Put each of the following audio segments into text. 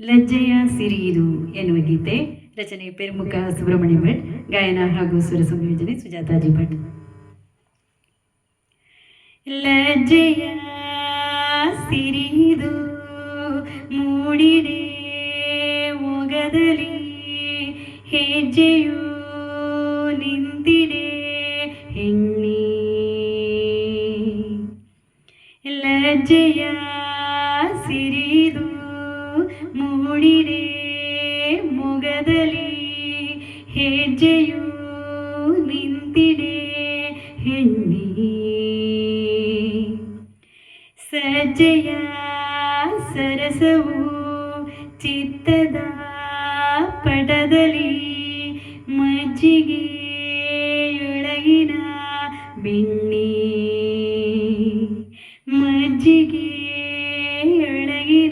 ಲಜ್ಜೆಯ ಸಿರಿಯಿದು ಎನ್ನುವ ಗೀತೆ. ರಚನೆ ಪೆರ್ಮುಖ ಸುಬ್ರಹ್ಮಣ್ಯ ಭಟ್, ಗಾಯನ ಹಾಗೂ ಸ್ವರ ಸಂಯೋಜನೆ ಸುಜಾತಾಜಿ ಭಟ್. ಲಜ್ಜೆಯ ಸಿರಿದು ಮೂಡಿದೆ ಮೊಗದಲ್ಲಿ, ಹೆಜ್ಜೆಯು ನಿಂತಿದೆ ಹೆಣ್ಣಿ. ಲಜ್ಜೆಯ ಮೂಡಿದೆ ಮೊಗದಲ್ಲಿ ಹೆಜ್ಜೆಯು ನಿಂತಿದೆ ಹೆಣ್ಣಿ ಸಜ್ಜೆಯ ಸರಸವು ಚಿತ್ತದ ಪಟದಲ್ಲಿ ಮಜ್ಜಿಗೆಯೊಳಗಿನ ಬೆಣ್ಣೆ. ಮಜ್ಜಿಗೆಯೊಳಗಿನ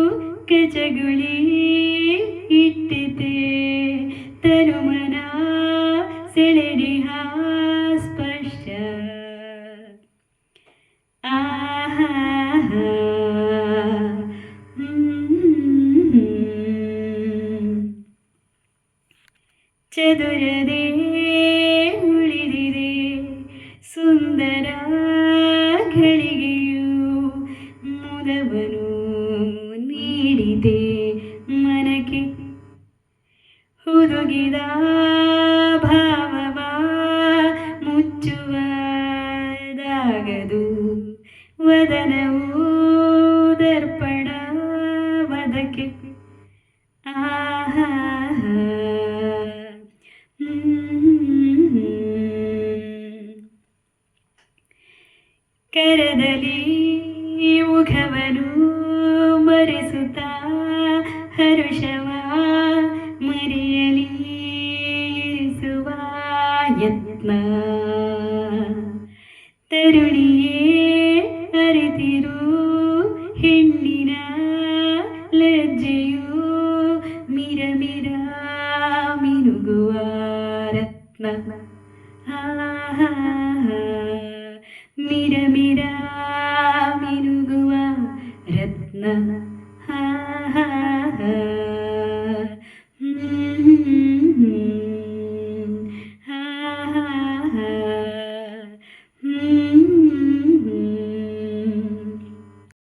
ಕಚಗುಳಿ ಇಟ್ಟಿತೆ ತರುಮನ ಸೆಳೆದಿಹ ಸ್ಪರ್ಶ ಆಹಾ ಚದುರದೆ ಉಳಿದಿದೆ ಸುಂದರ ಘಳಿಗೆಯು ನೀಡಿದೆ ಮನಕ್ಕೆ ಹುದುಗಿದ ಭಾವವ ಮುಚ್ಚುವದಾಗದು. ವದನವು ದರ್ಪಣ ವದಕ್ಕೆ ಆಹಾ ಕರದಲ್ಲಿ ಮುಖವನು ಮರೆಸುತ್ತ ಹರುಷವ ಮರೆಯಲಿ ಇರಿಸುವ ಯತ್ನ ತರುಣಿಯೇ ಅರಿತಿರು ಹೆಣ್ಣಿನ ಲಜ್ಜೆಯು ಮಿರ ಮಿರ ಮಿನುಗುವ ರತ್ನ ಆಹಾ ಮಿರ ಮಿರ then